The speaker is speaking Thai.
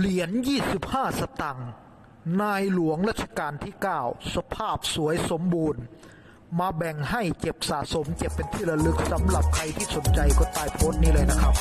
เหรียญ 25 สตังค์ นายหลวงรัชกาลที่ 9 สภาพสวยสมบูรณ์ มาแบ่งให้เจ็บสะสมเจ็บเป็นที่ระลึกสำหรับใครที่สนใจก็ใตายโพสต์นี้เลยนะครับ